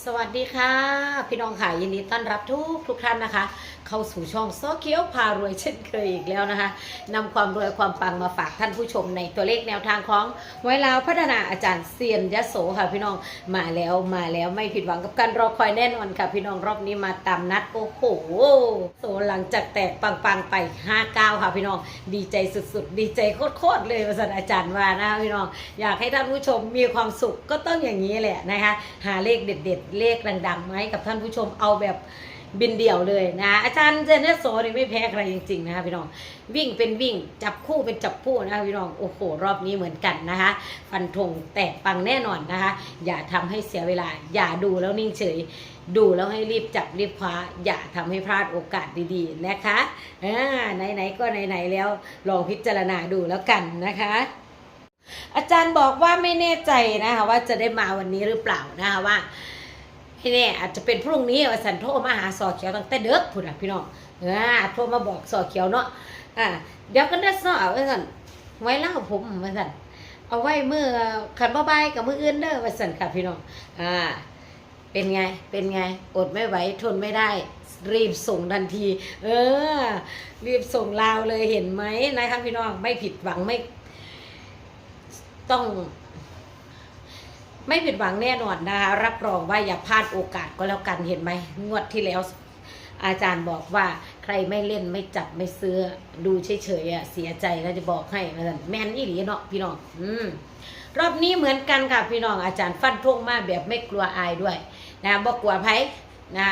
สวัสดีค่ะ พี่น้องค่ะยินดีต้อนรับทุกทุกท่านนะคะ เข้าสู่ช่องโซเคียวพารวยเช่นเคยอีกแล้วนะคะนำความรวยความปังมาฝากท่านผู้ชมในตัวเลขแนวทางของไว้ลาวพัฒนาอาจารย์เซียนยโสค่ะพี่น้องมาแล้วมาแล้วไม่ผิดหวังกับการรอคอยแน่นอนค่ะ พี่น้องรอบนี้มาตามนัดโอ้โหโซหลังจากแตกปังๆไป 5-9 ค่ะพี่น้องดีใจสุดๆ ดีใจโคตรๆเลยประสานอาจารย์ว่านะพี่น้องอยากให้ท่านผู้ชมมีความสุขก็ต้องอย่างนี้แหละนะคะหาเลขเด็ดเลขดังๆมาให้กับท่านผู้ชมเอาแบบบินเดี่ยวเลยนะ อาจารย์เจนเนสโซนี่ไม่แพ้ใครจริงๆนะคะพี่น้องวิ่งเป็นวิ่งจับคู่เป็นจับคู่นะคะพี่น้องโอ้โหรอบนี้เหมือนกันนะคะ ฟันธงแตกปังแน่นอนนะคะ อย่าทำให้เสียเวลา อย่าดูแล้วนิ่งเฉย ดูแล้วให้รีบจับรีบคว้า อย่าทำให้พลาดโอกาสดีๆนะคะอ่าไหนๆก็ไหนๆแล้วลองพิจารณาดูแล้วกันนะคะอาจารย์บอกว่าไม่แน่ใจนะคะว่าจะได้มาวันนี้หรือเปล่านะคะว่า ไม่แน่อาจจะเป็นพรุ่งนี้ว่าสันโทรมาหาสอเขียวตั้งแต่เด็กพุ่นอะพี่น้องเอ่าโทรมาบอกสอเขียวเนาะอ่าเดี๋ยวกันได้สอว่าสันไว้เล่าผมว่าสันเอาไว้เมื่อขันบ่บายกับมืออื่นเด้อว่าสันค่ะพี่น้องอ่าเป็นไง เป็นไง อดไม่ไหว ทนไม่ได้ รีบส่งทันที เออ รีบส่งลาวเลยเห็นไหมนะคะพี่น้อง ไม่ผิดหวังไม่ ต้อง ไม่ผิดหวังแน่นอนนะคะรับรองว่าอย่าพลาดโอกาสก็แล้วกันเห็นไหมงวดที่แล้วอาจารย์บอกว่าใครไม่เล่นไม่จับไม่ซื้อดูเฉยๆอะเสียใจก็จะบอกให้ว่าซั่นแมนอีหลีเนาะพี่น้องอืมรอบนี้เหมือนกันค่ะพี่น้องอาจารย์ฟันธงมาแบบไม่กลัวอายด้วยนะบอกกลัวไผนะ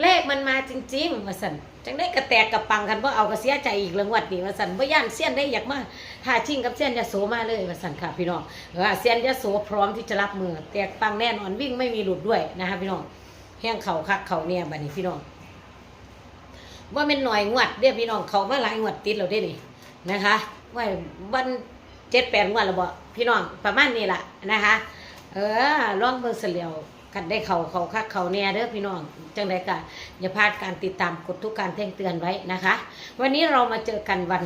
เลขมันมาจริงๆว่าสัน จังได้กระแตกกระปังกันเพราะเอากระเสียใจอีกเรื่องวัดนี้ว่าสันบ่ย่านเสี้ยนได้อยากมาถ้าชิงกับเสี้ยนยะโสมาเลยว่าสันค่ะพี่น้องเออเสี้ยนยะโสพร้อมที่จะรับมือ แตกปังแน่นอนวิ่งไม่มีหลุดด้วยนะคะพี่น้องแห้งเข่าคักเข่าเนี่ยบัดนี้พี่น้องว่าเป็นหน่อยงวดเด้พี่น้องเขามาหลายงวดติดเราได้นี่นะคะว่าวันเจ็ดแปดงวดแล้วบ่พี่น้องประมาณนี้แหละนะคะ เออลองเบิ่งเสลียว กันได้เขาเขาคักเขาแน่เด้อพี่น้องจังไดก็อย่าพลาดการติดตามกดทุกการแจ้งเตือนไว้นะคะ วันนี้เรามาเจอกันวัน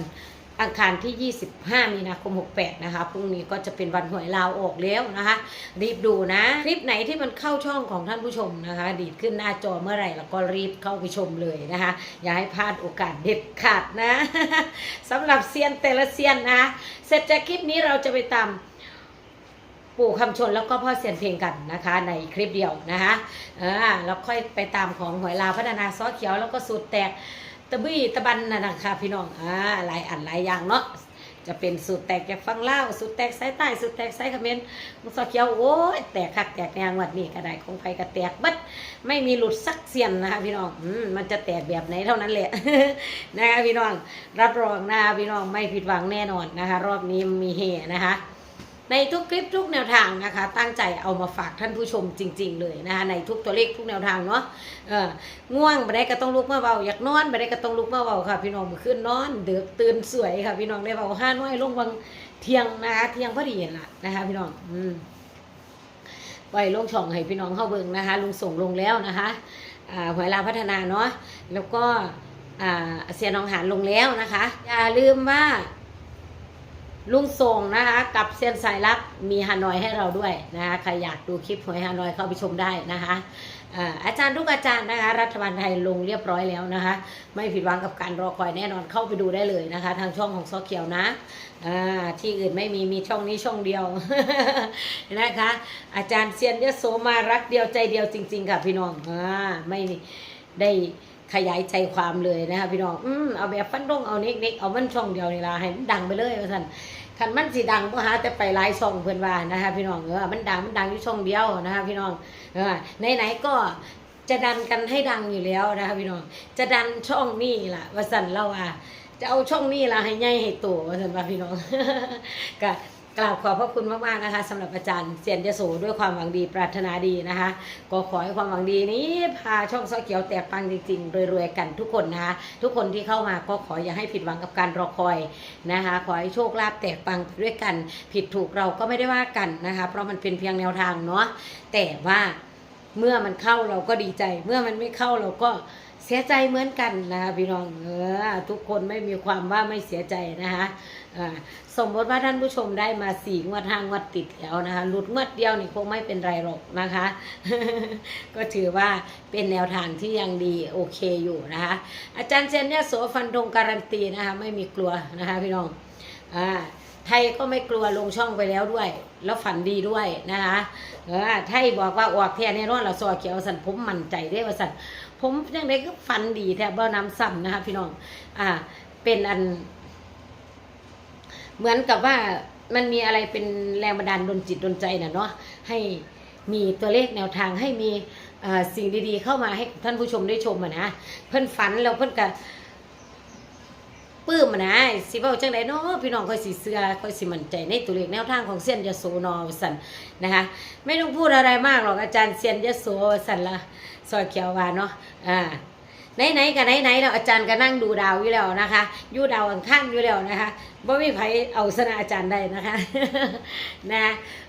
อังคารที่ 25 มีนาคม 68 นะคะ พรุ่งนี้ก็จะเป็นวันหวยลาวออกแล้วนะคะ รีบดูนะ คลิปไหนที่มันเข้าช่องของท่านผู้ชมนะคะ ดีดขึ้นหน้าจอเมื่อไหร่แล้วก็รีบเข้าไปชมเลยนะคะ อย่าให้พลาดโอกาสเด็ดขาดนะ สำหรับเซียนแต่ละเซียนนะ เสร็จจากคลิปนี้เราจะไปตาม ปู่คำชนแล้วก็พ่อเสียนเพลงกันนะคะ ในคลิปเดียวนะคะอ่าแล้วค่อยไปตามของหวยลาวพัฒนาซอเขียวแล้วก็สูตรแตกตะบี้ตะบันนะนะคะพี่น้องอ่าหลายอันหลายอย่างเนาะจะเป็นสูตรแตกจากฟังเล่าสูตรแตกสายใต้สูตรแตกสายเขมรมุซอเขียวโอ้ยแตกคักแตกแนงวัดนี้ก็ไดของไผก็แตกบัดไม่มีหลุดสักเสียนนะคะพี่น้องอืมมันจะแตกแบบไหนเท่านั้นแหละนะคะพี่น้องรับรองนะคะพี่น้องไม่ผิดหวังแน่นอนนะคะ รอบนี้มีเฮนะคะ ในทุกคลิปทุกแนวทางนะคะ ตั้งใจเอามาฝากท่านผู้ชมจริง ๆ เลยนะคะในทุกตัวเลขทุกแนวทางเนาะเออง่วงไปได้ก็ต้องลุกมาเบาอยากนอนไปได้ก็ต้องลุกมาเบาค่ะ พี่น้องมือขึ้นนอนเดือกตื่นสวยค่ะ พี่น้องได้เบาห้าน้อยลงบางเที่ยงนะคะเที่ยงพอดีละนะคะพี่น้องอืมไว้ลงช่องให้พี่น้องเข้าเบิ่งนะคะ ลุงส่งลงแล้วนะคะอ่าหวยลาพัฒนาเนาะแล้วก็อ่าเสียน้องหานลงแล้วนะคะ อย่าลืมว่า ลุงส่งนะคะกับเซียนสายลักมีฮานอยให้เราด้วยนะคะใครอยากดูคลิปหวยฮานอยเข้าไปชมได้นะคะอาจารย์ทุกอาจารย์นะคะรัฐบาลไทยลงเรียบร้อยแล้วนะคะ ไม่ผิดหวังกับการรอคอยแน่นอนเข้าไปดูได้เลยนะคะ ทางช่องของซอเขียวนะที่อื่นไม่มีมีช่องนี้ช่องเดียวนะคะ อาจารย์เซียนยโสมารักเดียวใจเดียวจริง ๆ ค่ะพี่น้องอ่าไม่ ได้ขยายใจความเลยนะคะพี่น้อง อืมเอาแบบฟันดงเอาเน็กๆเอามันช่องเดียวนี่ละให้มันดังไปเลยว่าซั่นคันมันสิดังก็หาแต่ไปหลายช่องเพิ่อนว่านะคะพี่น้องเออมันดังมันดังอยู่ช่องเดียวนะคะพี่น้องเออไหนๆก็จะดันกันให้ดังอยู่แล้วนะคะพี่น้อง จะดันช่องนี้ล่ะว่าซั่นเราว่าจะเอาช่องนี้ล่ะให้ใหญ่ให้โตว่าซั่นว่าพี่น้องก็ กราบขอบพระคุณมากๆนะคะสำหรับอาจารย์เซียนยโสด้วยความหวังดีปรารถนาดีนะคะ ก็ขอให้ความหวังดีนี้พาช่องซอเขียวแตกปังจริงๆรวยๆกันทุกคนนะคะทุกคนที่เข้ามาก็ขออย่าให้ผิดหวังกับการรอคอยนะคะ ขอให้โชคลาภแตกปังด้วยกัน ผิดถูกเราก็ไม่ได้ว่ากันนะคะ เพราะมันเป็นเพียงแนวทางเนาะแต่ว่าเมื่อมันเข้าเราก็ดีใจ เมื่อมันไม่เข้าเราก็ เสียใจเหมือนกันนะคะพี่น้องเออทุกคนไม่มีความว่าไม่เสียใจนะคะสมมติว่าท่านผู้ชมได้มาสี่งวดห้างวดติดแล้วนะคะหลุดงวดเดียวนี่คงไม่เป็นไรหรอกนะคะ ก็ถือว่าเป็นแนวทางที่ยังดีโอเคอยู่นะคะ อาจารย์เซนเนี่ยโสฟันธงการันตีนะคะไม่มีกลัวนะคะพี่น้องอ่าไทยก็ไม่กลัวลงช่องไปแล้วด้วย แล้วฝันดีด้วยนะคะเออไทยบอกว่าออกแท้แน่นอนเราซอเขียวสันผมมั่นใจได้ว่าสัน ผมยังได้ก็ฟันดีแทบบ่น้ำซ้ำนะคะพี่น้อง อ่า เป็นอัน เหมือนกับว่ามันมีอะไรเป็นแรงบันดาลดนจิตดนใจนะเนาะให้มีตัวเลขแนวทางให้มีอ่อสิ่งดีๆ เข้ามาให้ท่านผู้ชมได้ชมอะนะเพิ่นฝันแล้วเพิ่นกับ ปื้มอะนะสิเว้าจังไดเนาะพี่น้องค่อยสิเสื้อค่อยสิมั่นใจในตัวเลขแนวทางของเซียนยโสนอสันนะคะไม่ต้องพูดอะไรมากหรอกอาจารย์เซียนยโสสันละซอยเขียวว่าเนาะอ่า ไหนๆกับไหนๆแล้วอาจารย์ก็นั่งดูดาวอยู่แล้วนะคะอยู่ดาวอังคารอยู่แล้วนะคะบ่มีไผเอาชนะอาจารย์ได้นะคะนะ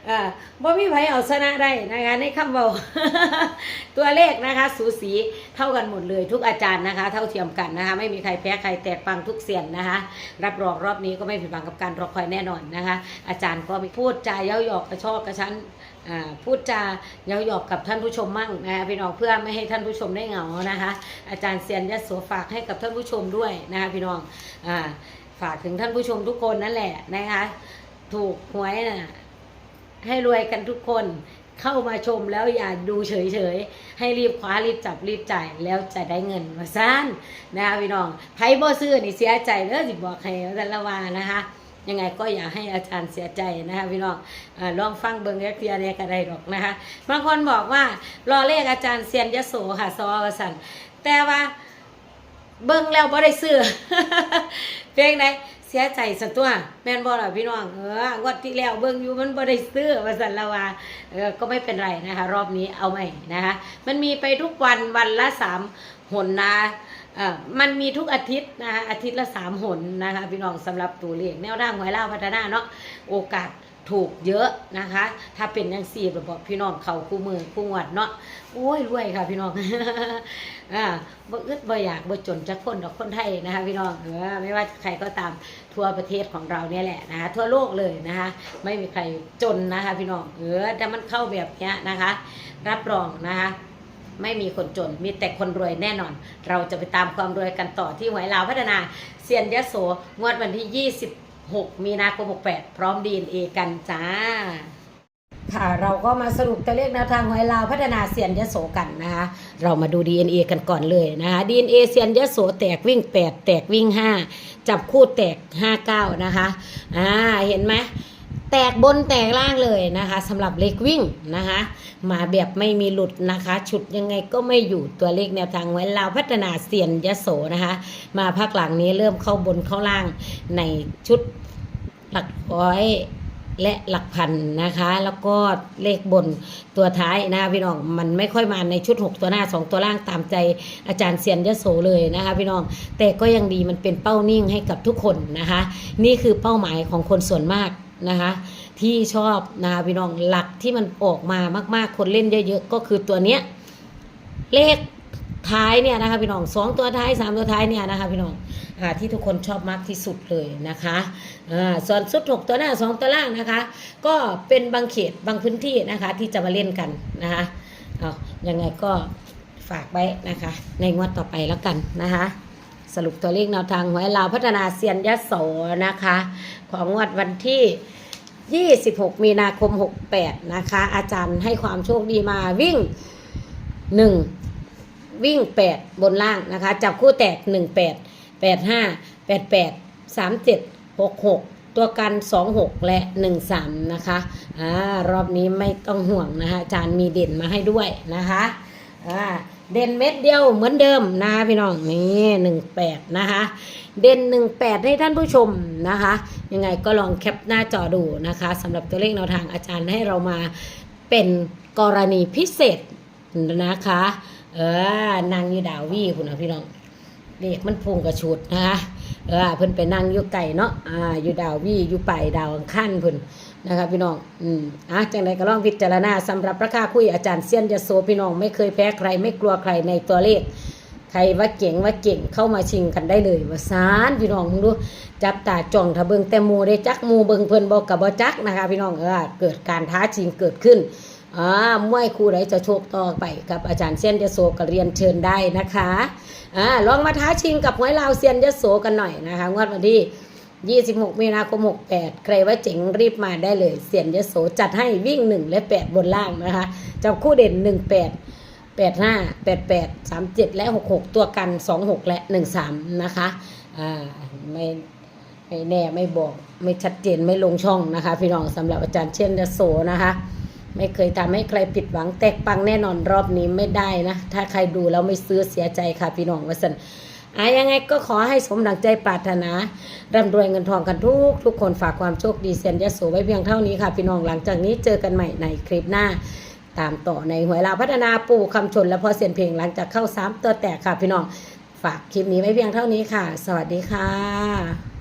เอ่อบ่มีไผเอาชนะได้นะคะในคำเบาตัวเลขนะคะ สูสีเท่ากันหมดเลยทุกอาจารย์นะคะ เท่าเทียมกันนะคะ ไม่มีใครแพ้ใครแตกปังทุกเสียนนะคะ รับรองรอบนี้ก็ไม่ผิดหวังกับการรอคอยแน่นอนนะคะ อาจารย์ก็มีพูดจาเย้าหยอกกระชอกกระชั้น พูดจาเย้าหยอกกับท่านผู้ชมมั่งนะคะพี่น้องเพื่อไม่ให้ท่านผู้ชมได้เหงานะคะ อาจารย์เซียนยโสฝากให้กับท่านผู้ชมด้วยนะคะพี่น้องอฝากถึงท่านผู้ชมทุกคนนั่นแหละนะคะ ถูกหวยน่ะให้รวยกันทุกคนเข้ามาชมแล้วอย่าดูเฉยๆ ให้รีบคว้ารีบจับรีบจ่ายแล้วจะได้เงินมาซ่านนะคะพี่น้องไพ่บ่ซื้อนี่เสียใจเด้อสิบอกให้แต่ละวานะคะ ยังไงก็อย่าให้อาจารย์เสียใจนะคะพี่น้องอลองฟังเบิ้งแยกเทียเนี่ยก็ได้หรอกนะคะ บางคนบอกว่ารอเลขอาจารย์เซียนยโสค่ะซอวสันแต่ว่าเบิ้งแล้วบ่ได้ซื้อเพลงไหนเสียใจสัตัวแม่นบ่ล่ะพี่น้องเอองวดที่แล้วเบิ้งอยู่มันบ่ได้ซื้อว่าสันละว่าเออก็ไม่เป็นไรนะคะ รอบนี้เอาใหม่นะคะ มันมีไปทุกวันวันละสามหนนะ มันมีทุกอาทิตย์นะคะอาทิตย์ละสามหนนะคะพี่น้องสำหรับตัวเลขแนวทางหวยเล่าพัฒนาเนาะโอกาสถูกเยอะนะคะ ถ้าเป็นยังสี่บอกพี่น้องเขาคู่มือคู่งวดเนาะโอ้ยรวยค่ะพี่น้องอ่าบ่อึดบ่อยากบ่จนจากคนดอกคนไทยนะคะ พี่น้องเออไม่ว่าใครก็ตามทั่วประเทศของเราเนี่ยแหละนะคะทั่วโลกเลยนะคะ ไม่มีใครจนนะคะ พี่น้องเออแต่มันเข้าแบบเนี้ยนะคะ รับรองนะคะ ไม่มีคนจน มีแต่คนรวยแน่นอน เราจะไปตามความรวยกันต่อที่หวยลาวพัฒนาเซียนยะโสงวดวันที่ 26 มีนาคม 68 พร้อมดีเอกันจ้า ค่ะเราก็มาสรุปตัวเลขแนวทางหวยลาวพัฒนาเซียนยะโสกันนะคะเรามาดู DNA กันก่อนเลยนะคะ DNA เซียนยะโสแตกวิ่ง 8 แตกวิ่ง 5 จับคู่แตก 59 นะคะอ่าเห็นไหม แตกบนแตกล่างเลยนะคะสำหรับเลขวิ่งนะคะมาแบบไม่มีหลุดนะคะชุดยังไงก็ไม่อยู่ตัวเลขแนวทางไว้เราวพัฒนาเสียนยโสนะคะ มาภาคหลังนี้เริ่มเข้าบนเข้าล่างในชุดหลักร้อยและหลักพันนะคะ แล้วก็เลขบนตัวท้ายนะคะพี่น้องมันไม่ค่อยมาในชุด 6 ตัวหน้า 2 ตัวล่างตามใจอาจารย์เซียนยโสเลยนะคะพี่น้องแต่ก็ยังดีมันเป็นเป้านิ่งให้กับทุกคนนะคะ นี่คือเป้าหมายของคนส่วนมาก นะคะที่ชอบนะคะพี่น้องหลักที่มันออกมามาก ๆ คนเล่นเยอะๆก็คือตัวเนี้ยเลขท้ายเนี่ยนะคะพี่น้องสองตัวท้ายสามตัวท้ายเนี่ยนะคะพี่น้องอ่าที่ทุกคนชอบมากที่สุดเลยนะคะส่วนสุดหกตัวหน้าสองตัวล่างนะคะ ก็เป็นบางเขตบางพื้นที่นะคะ ที่จะมาเล่นกันนะคะเอายังไงก็ฝากไว้นะคะ ในงวดต่อไปแล้วกันนะคะ สรุปตัวเลขแนวทางหวยลาวพัฒนาเซียนยโสนะคะ ของงวดวันที่ 26 มีนาคม 68 นะคะ อาจารย์ให้ความโชคดีมาวิ่ง 1 วิ่ง 8 บนล่างนะคะ จับคู่แตก 18 85 88 37 66 ตัวกัน 26 และ 13 นะคะอ่ารอบนี้ไม่ต้องห่วงนะคะอาจารย์มีเด่นมาให้ด้วยนะคะ อ่าเด่นเม็ดเดียวเหมือนเดิมนะคะพี่น้องนี่หนึ่งแปดนะคะ เด่นหนึ่งแปดให้ท่านผู้ชมนะคะ ยังไงก็ลองแคปหน้าจอดูนะคะสำหรับตัวเลขแนวทางอาจารย์ให้เรามาเป็นกรณีพิเศษนะคะ เออนางยูดาววี่คุณนะพี่น้องเด็กมันพุ่งกระชุดนะคะเออเพิ่นไปนั่งอยู่ไก่เนาะอ่าอยู่ดาววี่อยู่ไปดาวอังคันเพิ่น นะคะพี่น้องอืมอะจังไดก็ลองพิจารณาสำหรับราคาคุยอาจารย์เซียนยโสพี่น้องไม่เคยแพ้ใครไม่กลัวใครในตัวเลขใครว่าเก่งว่าเก่งเข้ามาชิงกันได้เลยว่าซานพี่น้องมึงดูจับตาจ้องถ้าเบิงแต่มูได้จักมูเบิงเพิ่นบอกกับบ่จักนะคะ พี่น้องเออเกิดการท้าชิงเกิดขึ้นอ่ามวยคู่ใดจะโชคต่อไปกับอาจารย์เซียนยโสก็เรียนเชิญได้นะคะอ่าลองมาท้าชิงกับหวยลาวเซียนยโสกันหน่อยนะคะงวดวันที่ 26 มีนาคม 68 ใครว่าเจ๋งรีบมาได้เลย เสียนยโสจัดให้วิ่ง 1 และ 8 บนล่างนะคะจับคู่เด่น 18 85 88 37 และ 66 ตัวกัน 26 และ 13 นะคะอ่าไม่ไม่แน่ไม่บอกไม่ชัดเจนไม่ลงช่องนะคะ พี่น้องสำหรับอาจารย์เช่นยโสนะคะ ไม่เคยทำให้ใครผิดหวังแตกปังแน่นอนรอบนี้ไม่ได้นะ ถ้าใครดูแล้วไม่ซื้อเสียใจค่ะพี่น้องวัสัน อายังไงก็ขอให้สมดังใจปรารถนาร่ำรวยเงินทองกันทุกทุกคนฝากความโชคดีเซียนยโสไว้เพียงเท่านี้ค่ะ พี่น้องหลังจากนี้เจอกันใหม่ในคลิปหน้า ตามต่อในหวยลาวพัฒนาปู่คำชนและพอเสียนเพลงหลังจากเข้าสามตัวแตกค่ะ พี่น้องฝากคลิปนี้ไว้เพียงเท่านี้ค่ะ สวัสดีค่ะ